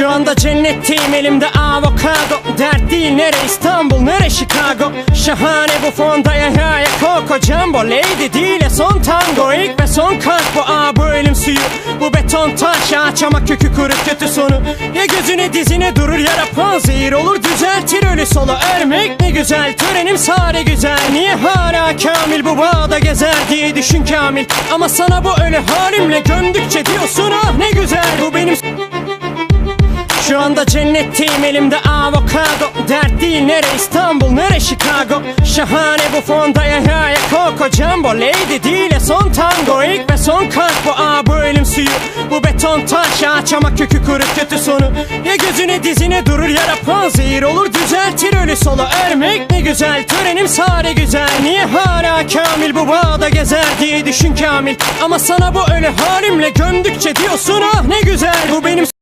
Şu anda cennetteyim elimde avokado. Dert değil nere İstanbul nere Chicago? Şahane bu fonda ya ya ya Coco Jumbo Lady değil ya son tango. İlk ve son kalk bu aa bu ölüm suyu. Bu beton taş ağaç ama kökü kuru kötü sonu. Ya gözüne dizine durur ya rapon zehir olur Düzeltir ölü solu. Örmek ne güzel Törenim sare güzel. Niye hala kamil bu bağda gezer diye düşün kamil? Ama sana bu ölü halimle gömdükçe diyorsun ah ne güzel anda cennetteyim elimde avokado. Dert değil nere İstanbul nere Chicago? Şahane bu fonda ya ya ya Coco Jumbo Lady değil ya son tango. İlk ve son kalk bu aa bu ölüm suyu. Bu beton taş ağaç ama kökü kuru kötü sonu. Ya gözüne dizine durur ya rapon zehir olur Düzeltir ölü solu. Örmek ne güzel Törenim sare güzel. Niye hala kamil bu bağda gezer diye düşün kamil? Ama sana bu ölü halimle gömdükçe diyorsun ah ne güzel Bu benim